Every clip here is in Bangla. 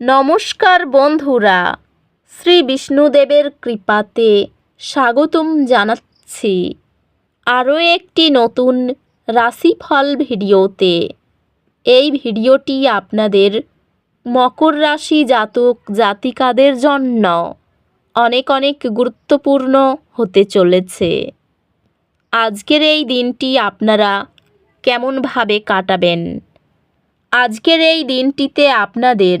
নমস্কার বন্ধুরা, শ্রী বিষ্ণুদেবের কৃপাতে স্বাগতম জানাচ্ছি আরও একটি নতুন রাশিফল ভিডিওতে। এই ভিডিওটি আপনাদের মকর রাশি জাতক জাতিকাদের জন্য অনেক অনেক গুরুত্বপূর্ণ হতে চলেছে। আজকের এই দিনটি আপনারা কেমনভাবে কাটাবেন? আজকের এই দিনটিতে আপনাদের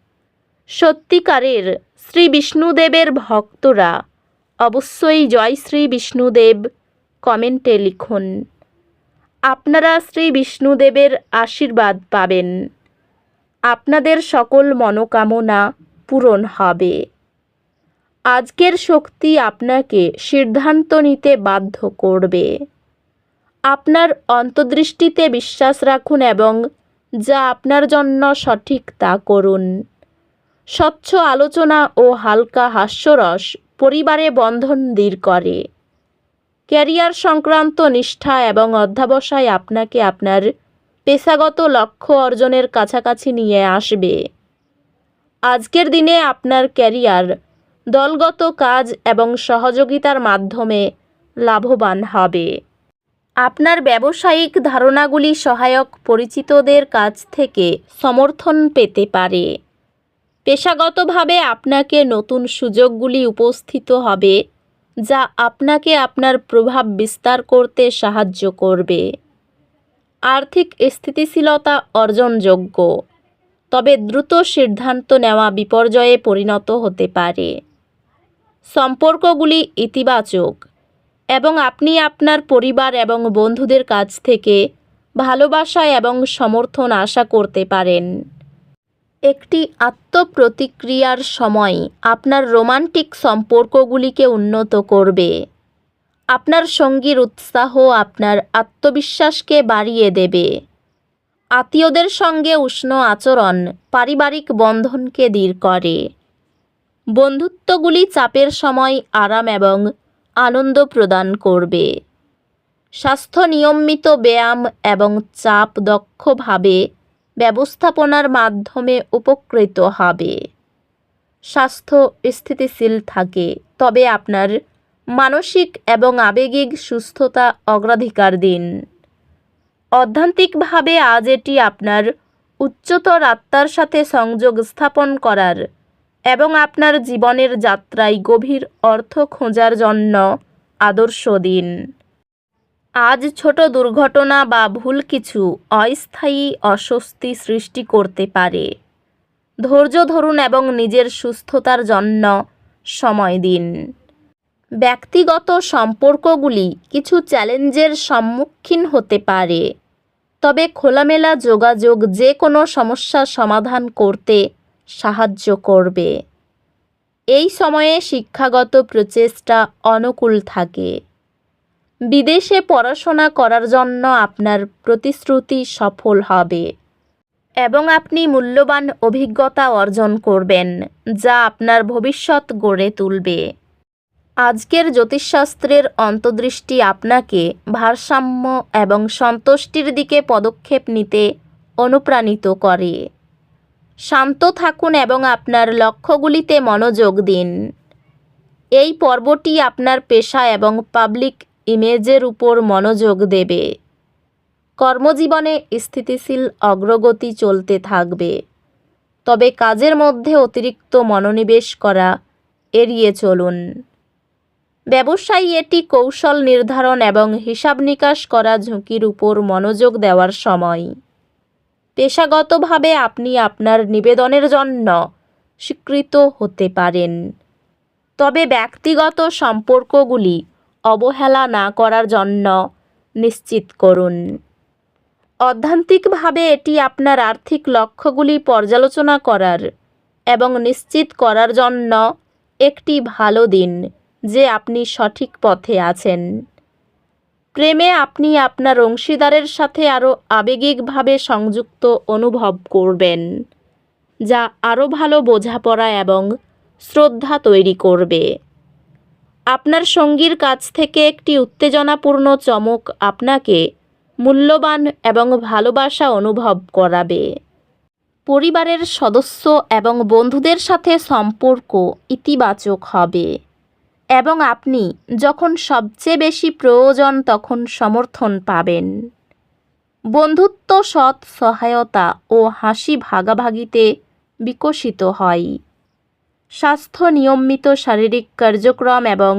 সত্যিকারের শ্রী বিষ্ণুদেবের ভক্তরা। অবশ্যই জয় শ্রী বিষ্ণুদেব, কমেন্টে লিখুন। আপনারা শ্রী বিষ্ণুদেবের আশীর্বাদ পাবেন। আপনাদের সকল মনোকামনা পূরণ হবে। আজকের শক্তি আপনাকে সিদ্ধান্ত নিতে বাধ্য করবে। আপনার অন্তর্দৃষ্টিতে বিশ্বাস রাখুন এবং যা আপনার জন্য সঠিক তা করুন। স্বচ্ছ আলোচনা ও হালকা হাস্যরস পরিবারে বন্ধন দৃঢ় করে। ক্যারিয়ার সংক্রান্ত নিষ্ঠা এবং অধ্যাবসায় আপনাকে আপনার পেশাগত লক্ষ্য অর্জনের কাছাকাছি নিয়ে আসবে। আজকের দিনে আপনার ক্যারিয়ার দলগত কাজ এবং সহযোগিতার মাধ্যমে লাভবান হবে। আপনার ব্যবসায়িক ধারণাগুলি সহায়ক পরিচিতদের কাছ থেকে সমর্থন পেতে পারে। পেশাগতভাবে আপনাকে নতুন সুযোগগুলি উপস্থিত হবে, যা আপনাকে আপনার প্রভাব বিস্তার করতে সাহায্য করবে। আর্থিক স্থিতিশীলতা অর্জনযোগ্য, তবে দ্রুত সিদ্ধান্ত নেওয়া বিপর্যয়ে পরিণত হতে পারে। সম্পর্কগুলি ইতিবাচক এবং আপনি আপনার পরিবার এবং বন্ধুদের কাছ থেকে ভালোবাসা এবং সমর্থন আশা করতে পারেন। একটি আত্মপ্রতিক্রিয়ার সময় আপনার রোমান্টিক সম্পর্কগুলিকে উন্নত করবে। আপনার সঙ্গীর উৎসাহ আপনার আত্মবিশ্বাসকে বাড়িয়ে দেবে। আত্মীয়দের সঙ্গে উষ্ণ আচরণ পারিবারিক বন্ধনকে দৃঢ় করে। বন্ধুত্বগুলি চাপের সময় আরাম এবং আনন্দ প্রদান করবে। স্বাস্থ্য নিয়মিত ব্যায়াম এবং চাপ দক্ষভাবে ব্যবস্থাপনার মাধ্যমে উপকৃত হবে। স্বাস্থ্য স্থিতিশীল থাকে, তবে আপনার মানসিক এবং আবেগিক সুস্থতা অগ্রাধিকার দিন। অধ্যান্তিকভাবে আজ এটি আপনার উচ্চতর আত্মার সাথে সংযোগ স্থাপন করার এবং আপনার জীবনের যাত্রায় গভীর অর্থ খোঁজার জন্য আদর্শ দিন। আজ ছোট দুর্ঘটনা বা ভুল কিছু অস্থায়ী অস্বস্তি সৃষ্টি করতে পারে। ধৈর্য ধরুন এবং নিজের সুস্থতার জন্য সময় দিন। ব্যক্তিগত সম্পর্কগুলি কিছু চ্যালেঞ্জের সম্মুখীন হতে পারে। তবে খোলামেলা যোগাযোগ যে কোনো সমস্যা সমাধান করতে সাহায্য করবে। এই সময়ে শিক্ষাগত প্রচেষ্টা অনুকূল থাকে। বিদেশে পড়াশোনা করার জন্য আপনার প্রতিশ্রুতি সফল হবে এবং আপনি মূল্যবান অভিজ্ঞতা অর্জন করবেন, যা আপনার ভবিষ্যৎ গড়ে তুলবে। আজকের জ্যোতিষশাস্ত্রের অন্তর্দৃষ্টি আপনাকে ভারসাম্য এবং সন্তুষ্টির দিকে পদক্ষেপ নিতে অনুপ্রাণিত করে। শান্ত থাকুন এবং আপনার লক্ষ্যগুলিতে মনোযোগ দিন। এই পর্বটি আপনার পেশা এবং পাবলিক ইমেজের উপর মনোযোগ দেবে। কর্মজীবনে স্থিতিশীল অগ্রগতি চলতে থাকবে। তবে কাজের মধ্যে অতিরিক্ত মনোনিবেশ করা এড়িয়ে চলুন। ব্যবসায়ী এটি কৌশল নির্ধারণ এবং হিসাব নিকাশ করা ঝুঁকির উপর মনোযোগ দেওয়ার সময়। পেশাগতভাবে আপনি আপনার নিবেদনের জন্য স্বীকৃত হতে পারেন। তবে ব্যক্তিগত সম্পর্কগুলি অবহেলা না করার জন্য নিশ্চিত করুন। অধ্যান্তিকভাবে এটি আপনার আর্থিক লক্ষ্যগুলি পর্যালোচনা করার এবং নিশ্চিত করার জন্য একটি ভালো দিন যে আপনি সঠিক পথে আছেন। প্রেমে আপনি আপনার অংশীদারের সাথে আরও আবেগিকভাবে সংযুক্ত অনুভব করবেন, যা আরও ভালো বোঝাপড়া এবং শ্রদ্ধা তৈরি করবে। আপনার সঙ্গীর কাছ থেকে একটি উত্তেজনাপূর্ণ চমক আপনাকে মূল্যবান এবং ভালোবাসা অনুভব করাবে। পরিবারের সদস্য এবং বন্ধুদের সাথে সম্পর্ক ইতিবাচক হবে এবং আপনি যখন সবচেয়ে বেশি প্রয়োজন তখন সমর্থন পাবেন। বন্ধুত্ব সৎ সহায়তা ও হাসি ভাগাভাগিতে বিকশিত হয়। স্বাস্থ্য নিয়মিত শারীরিক কার্যক্রম এবং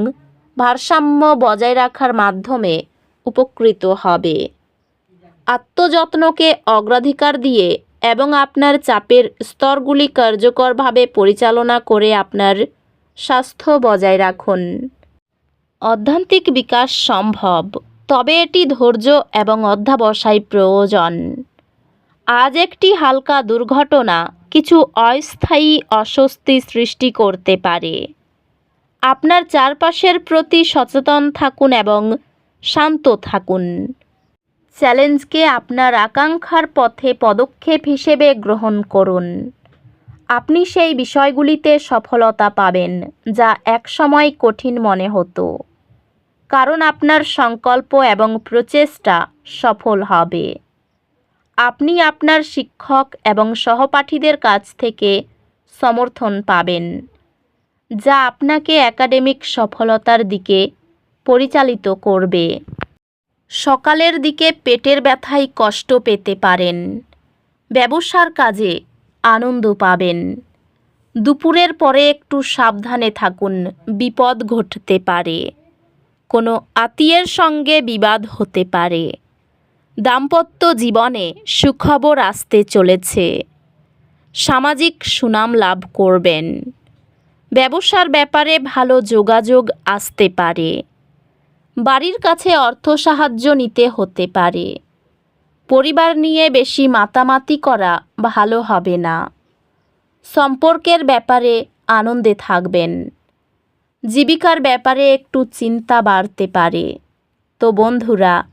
ভারসাম্য বজায় রাখার মাধ্যমে উপকৃত হবে। আত্মযত্নকে অগ্রাধিকার দিয়ে এবং আপনার চাপের স্তরগুলি কার্যকরভাবে পরিচালনা করে আপনার স্বাস্থ্য বজায় রাখুন। অধ্যান্তিক বিকাশ সম্ভব, তবে এটি ধৈর্য এবং অধ্যাবসায় প্রয়োজন। আজ একটি হালকা দুর্ঘটনা কিছু অস্থায়ী অস্বস্তি সৃষ্টি করতে পারে। আপনার চারপাশের প্রতি সচেতন থাকুন এবং শান্ত থাকুন। চ্যালেঞ্জকে আপনার আকাঙ্ক্ষার পথে পদক্ষেপ হিসেবে গ্রহণ করুন। আপনি সেই বিষয়গুলিতে সফলতা পাবেন, যা একসময় কঠিন মনে হতো। কারণ আপনার সংকল্প এবং প্রচেষ্টা সফল হবে। আপনি আপনার শিক্ষক এবং সহপাঠীদের কাছ থেকে সমর্থন পাবেন, যা আপনাকে একাডেমিক সফলতার দিকে পরিচালিত করবে। সকালের দিকে পেটের ব্যথায় কষ্ট পেতে পারেন, ব্যবসার কাজে আনন্দ পাবেন, দুপুরের পরে একটু সাবধানে থাকুন, বিপদ ঘটতে পারে, কোনো আত্মীয়ের সঙ্গে বিবাদ হতে পারে। দাম্পত্য জীবনে সুখবর আসতে চলেছে। সামাজিক সুনাম লাভ করবেন। ব্যবসার ব্যাপারে ভালো যোগাযোগ আসতে পারে। বাড়ির কাছে অর্থ সাহায্য নিতে হতে পারে। পরিবার নিয়ে বেশি মাতামাতি করা ভালো হবে না। সম্পর্কের ব্যাপারে আনন্দে থাকবেন। জীবিকার ব্যাপারে একটু চিন্তা বাড়তে পারে। তো বন্ধুরা